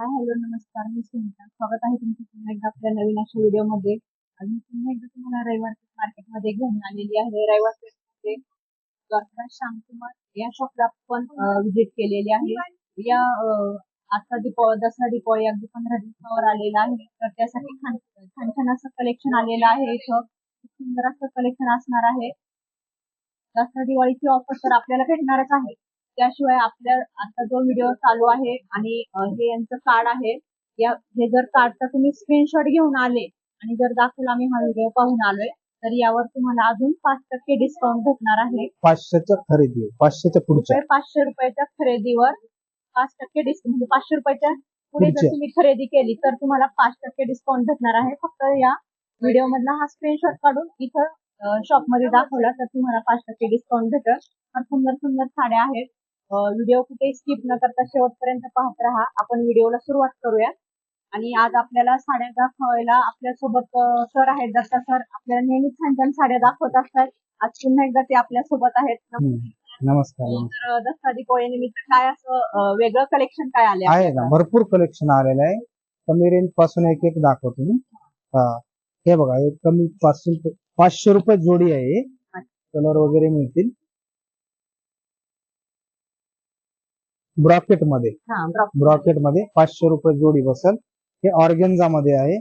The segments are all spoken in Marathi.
हाय हॅलो नमस्कार. मी सुनीता. स्वागत आहे तुमचं पुन्हा एकदा आपल्या नवीन अशा व्हिडिओमध्ये. आणि पुन्हा एकदा तुम्हाला रविवार मार्केटमध्ये घेऊन आलेली आहे. रविवारमध्ये डॉक्टर श्यामकुमार या शॉपला आपण व्हिजिट केलेली आहे. या आता दीपावली दसरा दीपावली अगदी पंधरा दिवसावर आलेला आहे. तर त्यासाठी छान छान छान असं कलेक्शन आलेलं आहे इथं. खूप सुंदर असं कलेक्शन असणार आहे. दसरा दिवाळीची ऑफर तर आपल्याला भेटणारच आहे. त्याशिवाय आपल्या आता जो व्हिडिओ चालू आहे आणि हे यांचं कार्ड आहे या हे जर कार्डचा तुम्ही स्क्रीनशॉट घेऊन आले आणि जर दाखवला आम्ही हा व्हिडिओ पाहून आलोय तर यावर तुम्हाला अजून पाच टक्के डिस्काउंट भेटणार आहे. पाचशेच्या खरेदी पाचशेच्या पुढच्या. रुपये पाचशे रुपयाच्या खरेदीवर पाच टक्के डिस्काउंट म्हणजे पाचशे रुपयाच्या पुढे जर. तुम्ही खरेदी केली तर तुम्हाला पाच टक्के डिस्काउंट भेटणार आहे. फक्त या व्हिडिओ मधला हा स्क्रीनशॉट काढून इथं शॉपमध्ये दाखवला तर तुम्हाला पाच टक्के डिस्काउंट भेटेल. सुंदर सुंदर साड्या आहेत. व्हिडिओ कुठे स्किप न करता शेवटपर्यंत पाहत राहा. आपण व्हिडिओला सुरुवात करूया. आणि आज आपल्याला साड्या दाखवायला आपल्यासोबत सर आहेत. दत्ता सर आपल्याला नेहमी छान छान साड्या दाखवत असतात. आज पुन्हा एकदा ते आपल्यासोबत आहेत. नमस्कार नमस्कार. तर दसरा दीपावली निमित्त काय असं वेगळं कलेक्शन काय आले आहे ना भरपूर कलेक्शन आलेलं आहे. कमी रेंजपासून एक एक दाखवतो मी. हा. हे बघा हे कमी पासून पाचशे रुपये जोडी आहे. कलर वगैरे मिळतील. ब्रॉकेटमध्ये. ब्रॉक- ब्रॉकेटमध्ये पाचशे रुपये जोडी बसल. हे ऑर्गेन्झा मध्ये आहे.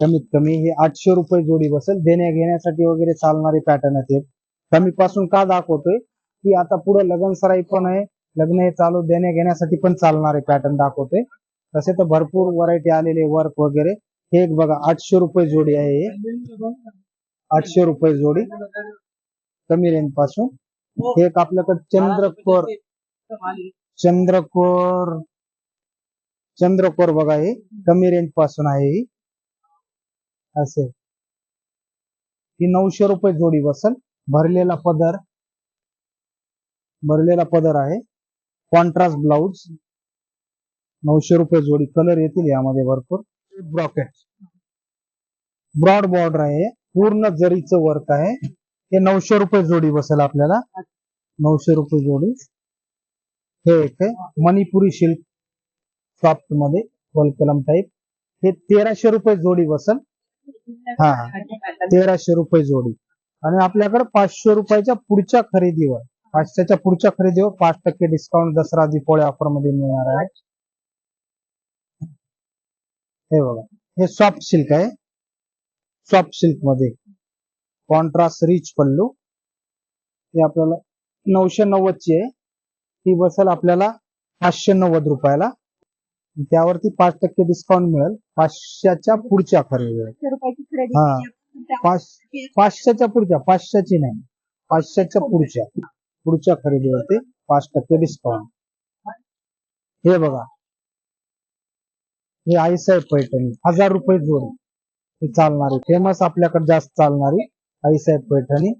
कमीत कमी हे आठशे रुपये जोडी बसल. देण्या घेण्यासाठी वगैरे चालणारे पॅटर्न आहेत हे. कमी पासून का दाखवतोय? की आता पुढे लग्न सराई पण आहे. लग्न हे चालू देण्या घेण्यासाठी पण चालणारे पॅटर्न दाखवतोय. तसे तर भरपूर व्हरायटी आलेले वर्क वगैरे. हे एक बघा आठशे रुपये जोडी आहे हे. आठशे रुपये जोडी. कमी रेंजपासून. हे एक आपल्याकडे चंद्रकोर. चंद्रकोर चंद्रकोर बघा हे. कमी रेंजपासून आहे ही. असे. ही नऊशे रुपये जोडी बसल. भरलेला पदर. भरलेला पदर आहे. कॉन्ट्रास्ट ब्लाउज नऊशे रुपये जोडी. कलर येतील यामध्ये भरपूर. ब्रॉकेट ब्रॉड बॉर्डर आहे पूर्ण जरीचं वर्क आहे. हे नऊशे रुपये जोडी बसेल आपल्याला. नऊशे रुपये जोडी. हे एक मणिपुरी सिल्क सॉफ्टमध्ये वलकलम टाईप हे तेराशे रुपये जोडी बसल हा तेराशे रुपये जोडी. आणि आपल्याकडे पाचशे रुपयाच्या पुढच्या खरेदीवर पाचशेच्या पुढच्या खरेदीवर पाच टक्के डिस्काउंट दसरा दीपावली ऑफरमध्ये मिळणार आहे. हे बघा हे सॉफ्ट सिल्क आहे. सॉफ्ट सिल्कमध्ये कॉन्ट्रास्ट रिच पल्लू. हे आपल्याला नऊशे नव्वद ची आहे. ती बसेल आपल्याला पाचशे नव्वद रुपयाला. त्यावरती पाच टक्के डिस्काउंट मिळेल. पाचशेच्या पुढच्या खरेदी. हा. पाचशेच्या पुढच्या पाचशेची नाही. पाचशेच्या पुढच्या. पुढच्या. खरेदीवरती पाच टक्के डिस्काउंट हे बघा. हे आईसाहेब पैठणी. हजार रुपये जोडी. ही चालणारी फेमस आपल्याकडे जास्त चालणारी आईसाहेब पैठणी.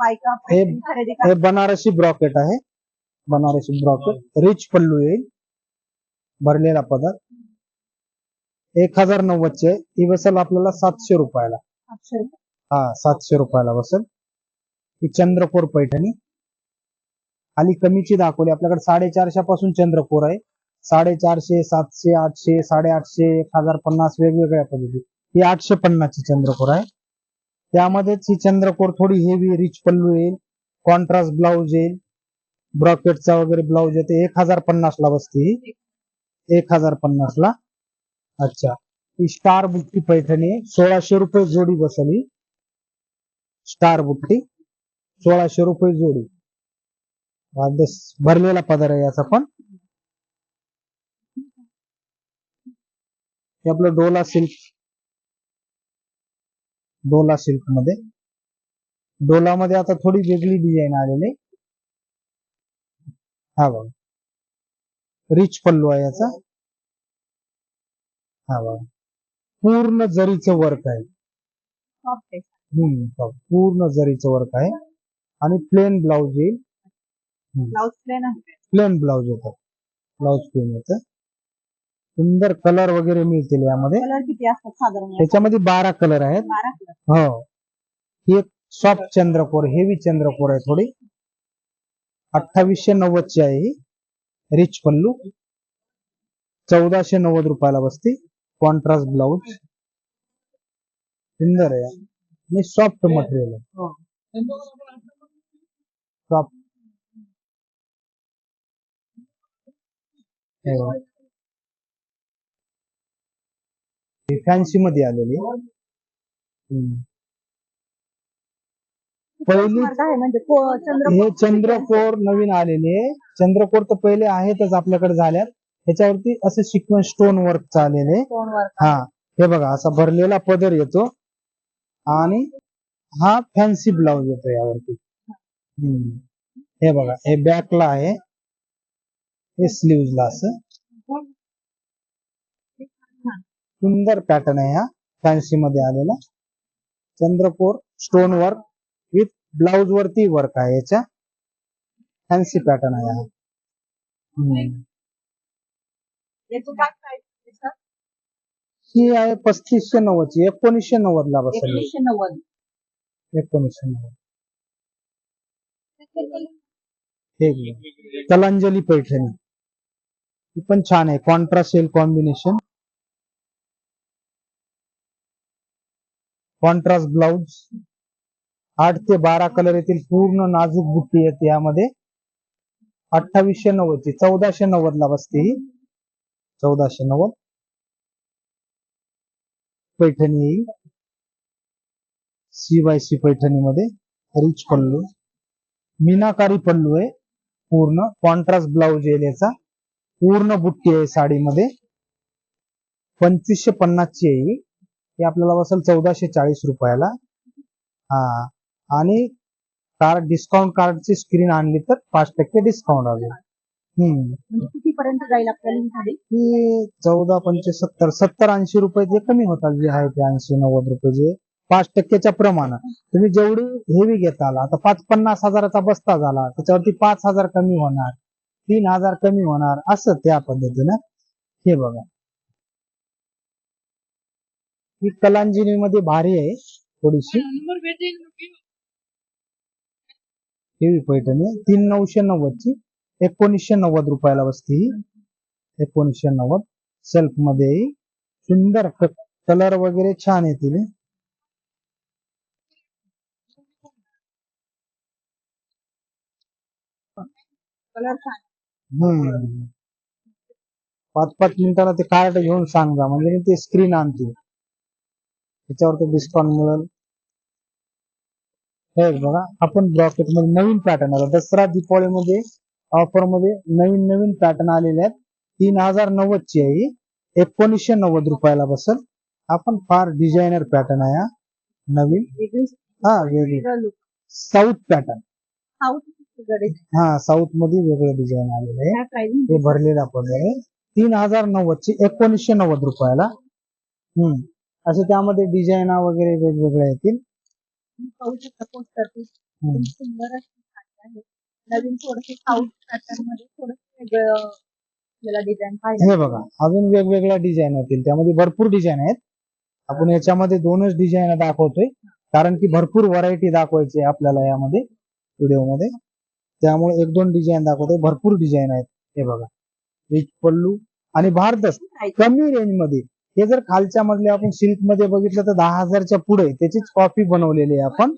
बायका हे- खरेदी हे बनारसी ब्रॉकेट आहे. बनारसी ब्रॉकेट. रिच पल्लू येईल. भरलेला पदर एक हजार नव्वदचे. ही बसेल आपल्याला सातशे रुपयाला. हा सातशे रुपयाला बसेल ही चंद्रकोर पैठणी. खाली कमीची दाखवली. आपल्याकडे साडेचारशे पासून चंद्रकोर आहे. साडेचारशे सातशे आठशे साडेआठशे एक हजार पन्नास वेगवेगळ्या पद्धती. ही आठशे पन्नासची चंद्रकोर आहे. त्यामध्येच ही चंद्रकोर थोडी हेवी रिच पल्लू येईल. कॉन्ट्रास्ट ब्लाऊज येईल. ब्रॉकेटचा वगैरे ब्लाउज येते. एक हजार पन्नास ला बसते ही. एक हजार पन्नास ला. अच्छा. ही स्टार बुट्टी पैठणी सोळाशे रुपये जोडी बसेल ही. स्टार बुट्टी. सोळाशे रुपये जोडी. भरलेला पदर आहे याचा पण. आपलं डोला सिल्क. डोला सिल्कमध्ये डोला मध्ये आता थोडी वेगळी डिझाईन आलेली. हा बघा. रिच पल्लू आहे याचा. हा बघा. पूर्ण जरीचं वर्क आहे. पूर्ण जरीचं वर्क आहे. आणि प्लेन ब्लाउज येईल. प्लेन आहे. प्लेन ब्लाउज येतं. ब्लाउज प्लेन येतं. सुंदर कलर वगैरे मिळतील यामध्ये. कलर किती असतात साधारण याचे? त्याच्यामध्ये बारा कलर आहेत. हो. ही एक सॉफ्ट चंद्रकोर हेवी चंद्रकोर आहे थोडी. अठ्ठावीसशे नव्वद ची आहे ही. रिच पल्लू चौदाशे नव्वद रुपयाला बसते. कॉन्ट्रास्ट ब्लाउज सुंदर आहे. आणि सॉफ्ट मटेरियल आहे. हो. सॉफ्ट फॅन्सी मध्ये आलेली हम्म. पहिली मार्ग आहे म्हणजे को- चंद्रपूर हे चंद्रकोर नवीन आलेले चंद्रकोर तर पहिले आहेतच आपल्याकडे झाल्यात. त्याच्यावरती असं सिक्वेन्स स्टोन वर्क चाललेले हा हे बघा असा भरलेला पदर येतो. आणि हा फॅन्सी ब्लाउज येतो यावरती. हम्म. हे बघा हे बॅकला आहे. हे स्लीव्हला असं. सुंदर पॅटर्न आहे हा फॅन्सी मध्ये आलेला. चंद्रकोर स्टोन वर्क विथ ब्लाउज वरती वर्क आहे. याच्या फॅन्सी पॅटर्न आहे. हा ही आहे पस्तीसशे नव्वदची एकोणीसशे नव्वद ला बसेल. नव्वद. एकोणीसशे नव्वद. हे. कलांजली पैठणी. ही पण छान आहे. कॉन्ट्रास्ट सेल कॉम्बिनेशन कॉन्ट्रास्ट ब्लाउज आठ ते बारा कलर येतील पूर्ण नाजूक बुट्टी येते यामध्ये. अठ्ठावीसशे नव्वद ची चौदाशे नव्वद ला बसते ही. चौदाशे नव्वद. पैठणी येईल. सी बाय सी पैठणी मध्ये रिच पल्लू. मीनाकारी पल्लू आहे. पूर्ण कॉन्ट्रास्ट ब्लाउज येईल याचा. पूर्ण बुट्टी आहे साडीमध्ये. पंचवीसशे पन्नास ची आहे ही आपल्याला बसेल चौदाशे चाळीस रुपयाला. हा. आणि कार्ड डिस्काउंट कार्डची स्क्रीन आणली तर पाच टक्के डिस्काउंट आले. हम्म. म्हणजे कितीपर्यंत जाईल आपल्याला ही चौदा पंचे सत्तर सत्तर ऐंशी रुपये जे कमी होतात जे आहे ते ऐंशी नव्वद रुपये जे पाच टक्क्याच्या प्रमाणात. तुम्ही जेवढी हेवी घेताल आता पाच पन्नास हजाराचा बस्ता झाला त्याच्यावरती पाच हजार कमी होणार तीन हजार कमी होणार असं त्या पद्धतीनं हे बघा. ही कलांजिनी मध्ये भारी आहे थोडीशी. हेवी पैठणी तीन नऊशे नव्वद ची एकोणीसशे नव्वद रुपयाला बसते ही. एकोणीसशे नव्वद. सेल्फमध्ये. सुंदर कलर वगैरे छान येतील. कलर छान. हम्म. पाच पाच मिनिटाला ते कार्ड घेऊन सांगा. म्हणजे ते स्क्रीन आणते. त्याच्यावर ते डिस्काउंट मिळेल. हे बघा आपण ब्रॉकेटमध्ये नवीन पॅटर्न आला. दसरा दीपावली मध्ये ऑफरमध्ये नवीन नवीन पॅटर्न आलेले आहेत. तीन हजार नव्वद ची आहे. एकोणीसशे नव्वद रुपयाला बसल. आपण फार डिझायनर पॅटर्न आहे हा. नवीन. हा वेगळी. साऊथ पॅटर्न हा साऊथमध्ये वेगळं डिझाईन आलेलं आहे. हे भरलेला पदर आहे. तीन हजार नव्वद ची एकोणीसशे नव्वद रुपयाला. हम्म. असे त्यामध्ये डिझाईन वगैरे वेगवेगळ्या येतील. पाहू शकता पोस्टर हम्म. सुंदर अशी साडी आहे नवीन थोडस साऊथ पॅटर्नमध्ये थोडस वेगळं आपल्याला डिझाईन पाहिजे हे बघा अजून वेगवेगळ्या डिझाईन येतील. त्यामध्ये भरपूर डिझाईन आहेत. आपण याच्यामध्ये दोनच डिझाईन दाखवतोय. कारण की भरपूर व्हरायटी दाखवायची आहे आपल्याला यामध्ये व्हिडिओमध्ये. त्यामुळे एक दोन डिझाईन दाखवतोय. भरपूर डिझाईन आहेत. हे बघा. रिच पल्लू आणि भारदस्त कमी रेंजमध्ये हे जर खालच्या मधले आपण सिल्कमध्ये बघितलं तर दहा हजारच्या पुढे त्याचीच कॉपी बनवलेली आहे आपण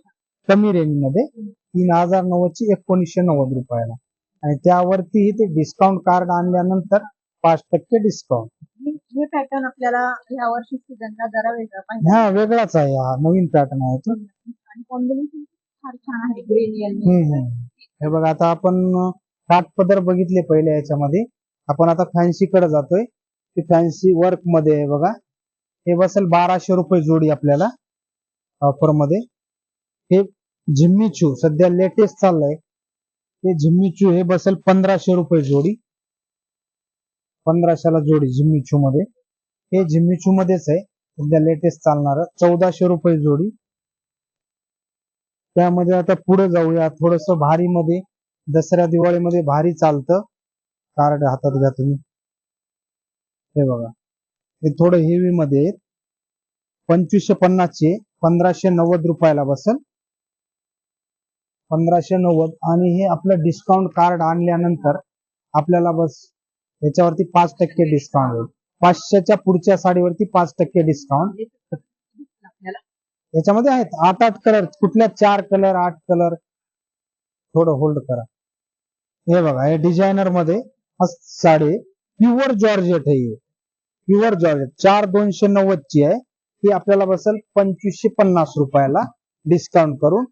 कमी रेंजमध्ये. तीन हजार नव्वद ची एकोणीसशे नव्वद रुपयाला. आणि त्यावरती ते डिस्काउंट कार्ड आणल्यानंतर पाच टक्के डिस्काउंट हे पॅटर्न आपल्याला या वर्षी सीझनला जरा वेगळा पाहिजे. हा वेगळाच आहे. हा नवीन पॅटर्न आहे तो. आणि कॉम्बिनेशन फार छान आहे ग्रीन. हे बघा आता आपण काठपदर बघितले पहिले याच्यामध्ये. आपण आता फॅन्सी कडे जातोय. ती फॅन्सी वर्कमध्ये आहे बघा. हे बसेल बाराशे रुपये जोडी आपल्याला ऑफरमध्ये. हे झिम्मीचू सध्या लेटेस्ट चाललंय. ते झिम्मीचू हे बसेल पंधराशे रुपये जोडी. पंधराशेला जोडी झिम्मीचू मध्ये. हे झिम्मीचू मध्येच आहे. सध्या लेटेस्ट चालणार चौदाशे रुपये जोडी. त्यामध्ये आता पुढे जाऊया. थोडस भारी मध्ये दसऱ्या दिवाळीमध्ये भारी चालतं. कार्ड हातात घ्या तुम्ही. हे बघा. हे थोडं हेवी मध्ये आहेत. पंचवीसशे पन्नासचे पंधराशे नव्वद रुपयाला बसल. पंधराशे नव्वद. आणि हे आपलं डिस्काउंट कार्ड आणल्यानंतर आपल्याला बस याच्यावरती पाच टक्के डिस्काउंट होईल पाचशेच्या पुढच्या साडीवरती पाच टक्के डिस्काउंट याच्यामध्ये आहेत. आठ आठ कलर कुठल्या? चार कलर आठ कलर थोडं होल्ड करा. हे बघा. हे डिझायनरमध्ये साडी प्युअर जॉर्जेट आहे प्युअर जॉर्जेट चार दोनशे नव्वद ची आहे. ती आपल्याला बसेल पंचवीसशे पन्नास रुपयाला डिस्काउंट करून.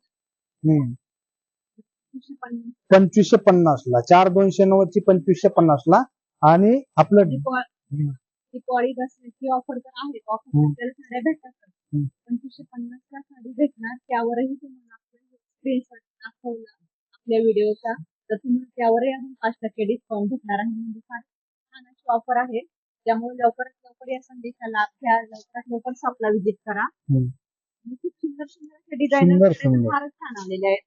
पंचवीसशे पन्नास ला चार दोनशे नव्वद ची पंचवीसशे पन्नास ला आणि आपलं दसऱ्याची ऑफर तर आहे. ऑफर हम्म. आपल्याला साड्या भेटतात. पंचवीसशे पन्नास ला साडी भेटणार. त्यावरही तुम्हाला स्क्रीनशॉट दाखवला आपल्या व्हिडिओचा तर तुम्हाला त्यावरही अजून पाच टक्के डिस्काउंट भेटणार आहे. म्हणजे ऑफर आहे. त्यामुळे लवकरात लवकर या संदेशाला लाभ घ्या लवकरात लवकर शॉपला व्हिजिट करा. हम्म. आणि खूप सुंदर सुंदर सुंदर, डिझाईन सुंदर. फारच छान आलेले आहेत.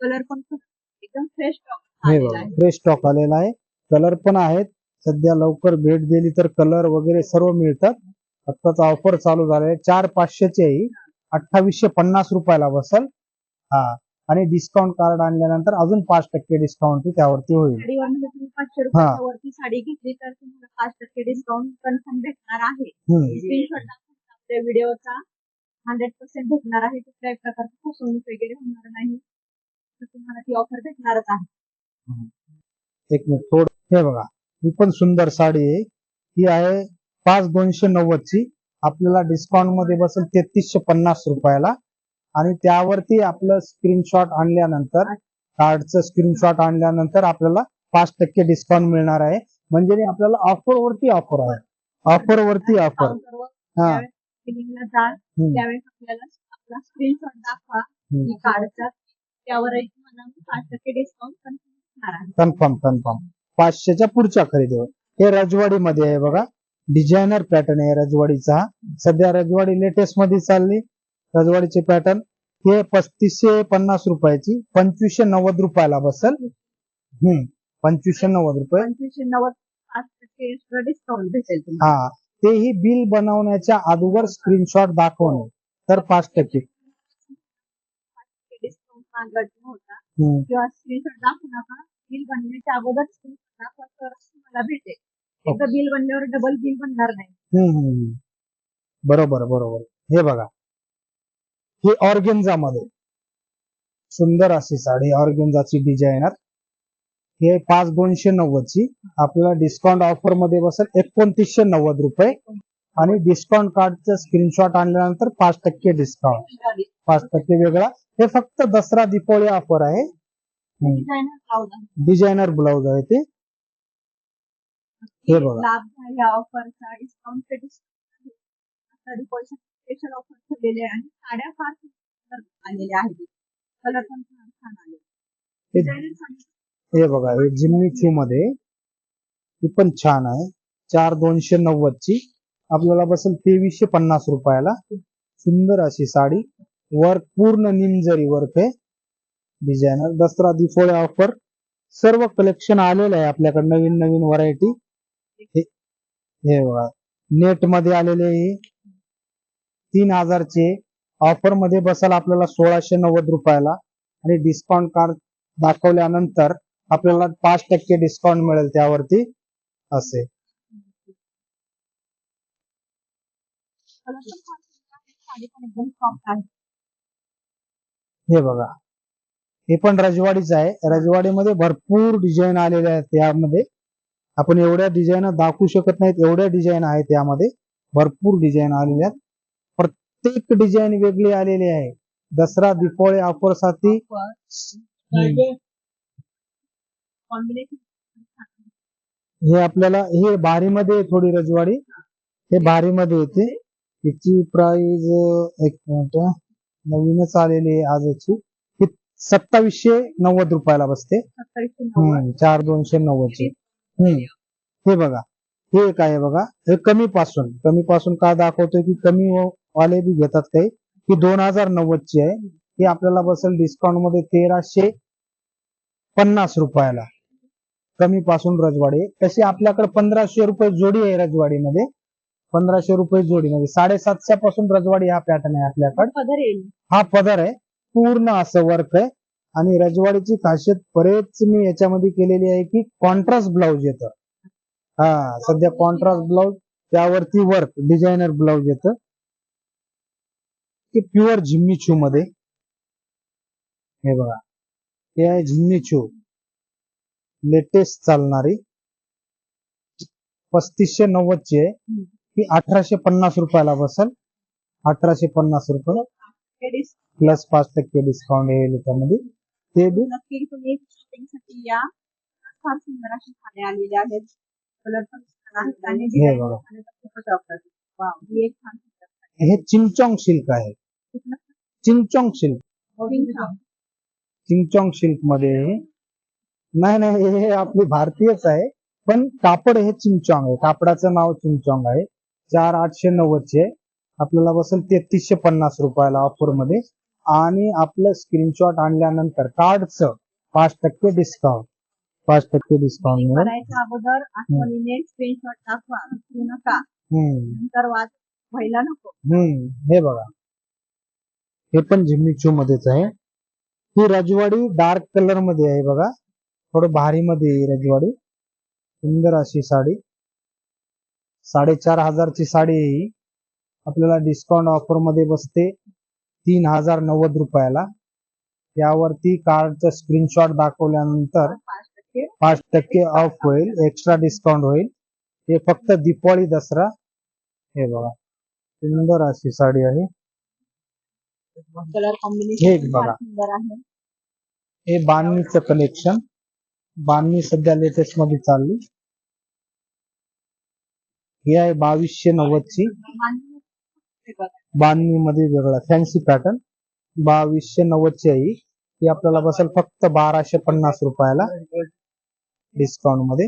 कलर पण खूप एकदम फ्रेश हे आलेला बघा आहे. फ्रेश स्टॉक आलेला आहे. कलर पण आहेत. सध्या लवकर भेट दिली तर कलर वगैरे सर्व मिळतात. आत्ताच ऑफर चालू झाले चार पाचशेची. अठ्ठावीसशे पन्नास रुपयाला बसल हा. आणि डिस्काउंट कार्ड आणल्यानंतर अजून पाच टक्के डिस्काउंट त्यावरती होईल. साडीवर तुम्ही पाचशे हा. रुपयाच्या वरती साडी घेतली तर तुम्हाला पाच टक्के डिस्काउंट कन्फर्म भेटणार आहे. हम्म. स्क्रीनशॉट आपल्या व्हिडिओचा हंड्रेड पर्सेंट भेटणार आहे. कुठल्याही प्रकारची फसवणूक वगैरे होणार नाही. तर तुम्हाला ती ऑफर भेटणारच आहे. एक मिनिट थोडं हे बघा ही पण सुंदर साडी आहे. ही आहे पाच दोनशे नव्वद ची आपल्याला डिस्काउंटमध्ये बसेल तेहतीसशे पन्नास रुपयाला. आणि त्यावरती आपलं स्क्रीनशॉट आणल्यानंतर कार्डचं स्क्रीनशॉट आणल्यानंतर आपल्याला पाच टक्के डिस्काउंट मिळणार आहे. म्हणजे आपल्याला ऑफर वरती ऑफर आहे. ऑफर वरती ऑफर हा. कन्फर्म कन्फर्म पाचशेच्या पुढच्या खरेदीवर. हे रजवाडी मध्ये आहे बघा. डिझायनर पॅटर्न आहे रजवाडीचा. सध्या रजवाडी लेटेस्टमध्ये चालली. रजवाडीचे पॅटर्न हे पस्तीसशे पन्नास रुपयाची पंचवीसशे नव्वद रुपयाला बसल. हम्म पंचवीसशे नव्वद रुपये. पंचवीसशे नव्वद एक्स्ट्रा डिस्काउंट भेटेल तुम्हाला. हा तेही बिल बनवण्याच्या अगोदर स्क्रीनशॉट दाखवणे तर पाच टक्के. डिस्काउंट मागायचा होता हम्म. किंवा स्क्रीनशॉट दाखवू नका. बिल बनण्याच्या अगोदर स्क्रीनशॉट दाखवा तर तुम्हाला भेटेल. एकदा बिल बनल्यावर डबल बिल बनणार नाही. हम्म, हम्म, हम्म. बरोबर बरोबर. हे बघा. ही ऑर्गेन्झा मध्ये सुंदर अशी साडी ऑर्गेन्झाची डिझायनर हे पाच दोनशे नव्वद ची आपल्याला डिस्काउंट ऑफरमध्ये बसेल एकोणतीसशे नव्वद रुपये. आणि डिस्काउंट कार्डचं स्क्रीनशॉट आणल्यानंतर पाच टक्के डिस्काउंट पाच टक्के वेगळा. हे फक्त दसरा दीपावली ऑफर आहे. डिझायनर डिझायनर ब्लाउज आहे ते. हे बघा. स्पेशल ऑफर ठेवलेले आहे आणि साड्या फार सुंदर आलेल्या आहेत कलर पण फार छान आले. हे- डिझायनर हे बघा हे जिम्मी चू मध्ये ही पण छान आहे. चार दोनशे नव्वद ची. आपल्याला बसेल तेवीसशे पन्नास रुपयाला. सुंदर अशी साडी. वर्क पूर्ण निमजरी वर्क आहे. डिझायनर दसरा दिपोळी ऑफर सर्व कलेक्शन आलेलं आहे आपल्याकडे. नवीन नवीन व्हरायटी हे बघा नेटमध्ये आलेले हे तीन हजारचे ऑफरमध्ये बसाल आपल्याला सोळाशे नव्वद रुपयाला. आणि डिस्काउंट कार्ड दाखवल्यानंतर आपल्याला पाच टक्के डिस्काउंट मिळेल त्यावरती असे. हे बघा. हे पण रजवाडीच आहे. रजवाडीमध्ये भरपूर डिझाईन आलेले आहेत त्यामध्ये. आपण एवढ्या डिझाईन दाखवू शकत नाहीत. एवढ्या डिझाईन आहेत त्यामध्ये. भरपूर डिझाईन आलेल्या आहेत. प्रत्येक डिझाईन वेगळी आलेली आहे. दसरा दिपावळी ऑफरसाठी हे आपल्याला हे भारीमध्ये थोडी रजवाडी. हे भारीमध्ये येते. याची प्राइस एक मिनिट नवीनच आलेली आहे आजची. ही सत्तावीसशे नव्वद रुपयाला बसते. नव्वद. चार दोनशे नव्वदची. हम्म. हे बघा. हे काय आहे बघा. हे कमी पासून कमी पासून काय दाखवतोय की कमी व- वाले बी घेतात काही. ही दोन हजार नव्वद ची आहे. ही आपल्याला बसेल डिस्काउंटमध्ये तेराशे पन्नास रुपयाला. कमी पासून रजवाडी. तशी आपल्याकडे पंधराशे रुपये जोडी आहे रजवाडीमध्ये. पंधराशे रुपये जोडीमध्ये. साडेसातशे पासून रजवाडी हा पॅटर्न आहे आपल्याकडे. हा पदर आहे. पूर्ण असं वर्क आहे. आणि रजवाडीची खासियत बरेच मी याच्यामध्ये केलेली आहे की कॉन्ट्रास्ट ब्लाऊज येतं. हा सध्या कॉन्ट्रास्ट ब्लाऊज त्यावरती वर्क डिझायनर ब्लाऊज येतं. ते प्युअर झिम्मी मध्ये. हे बघा. हे आहे झिम्मी लेटेस्ट चालणारी. पस्तीसशे नव्वद ची आहे. ही अठराशे पन्नास रुपयाला बसल. अठराशे पन्नास रुपये. प्लस पाच टक्के डिस्काउंट येईल त्यामध्ये ते बी. नक्की तुम्ही शॉपिंगसाठी या. फार सुंदर अशा साड्या आलेल्या आहेत. कलर पण छान आहेत. आणि हे बघा. ही चिंगचॉंग सिल्क आहे. सिल्क. चिंगचॉंग. चिंगचॉंग सिल्कमध्ये. नाही नाही हे आपली भारतीयच आहे पण कापड हे चिंगचॉंग आहे. कापडाचं नाव चिंगचॉंग आहे. चार आठशे नव्वदचे. आपल्याला बसेल तेहतीसशे पन्नास रुपयाला ऑफरमध्ये आणि आपलं स्क्रीनशॉट आणल्यानंतर कार्डचं पाच टक्के डिस्काउंट पाच टक्के डिस्काउंट मिळेल. अगोदर आठवणीने स्क्रीनशॉट टाकवा. विसरू नका. नंतर वाद व्हायला नको. हम्म. हे बघा. हे पण झिम्मी मध्येच आहे. ही रजवाडी डार्क कलरमध्ये आहे बघा. थोडं भारी मध्ये आहे रजवाडी. सुंदर अशी साडी. साडेचार हजारची साडी आहे ही. आपल्याला डिस्काउंट ऑफरमध्ये बसते तीन हजार नव्वद रुपयाला. यावरती कार्डचं स्क्रीनशॉट दाखवल्यानंतर पाच टक्के ऑफ होईल एक्स्ट्रा डिस्काउंट होईल. हे फक्त दिवाळी दसरा. हे बघा. सुंदर अशी साडी आहे. कलर हे कॉम्बिनेशन बघा. सुंदर आहे. हे बान्नीचं कलेक्शन बान्नी सध्या लेटेस्टमध्ये चालली. ही आहे बावीसशे नव्वद ची. बान्नी मध्ये वेगळा फॅन्सी पॅटर्न बावीसशे नव्वद ची आहे ही. ती आपल्याला बसेल फक्त बाराशे पन्नास रुपयाला. डिस्काउंटमध्ये.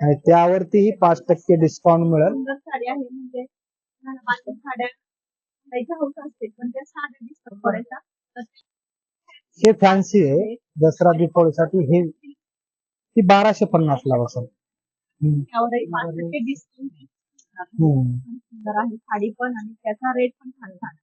आणि त्यावरतीही पाच टक्के डिस्काउंट मिळेल. पण त्या दिसतात बऱ्याचदा. हे फॅन्सी आहे दसरा दीपावलीसाठी हे ती बाराशे पन्नास ला बसेल. त्यावरही डिस्काउंट आहे. साडी पण आणि त्याचा रेट पण छान छान.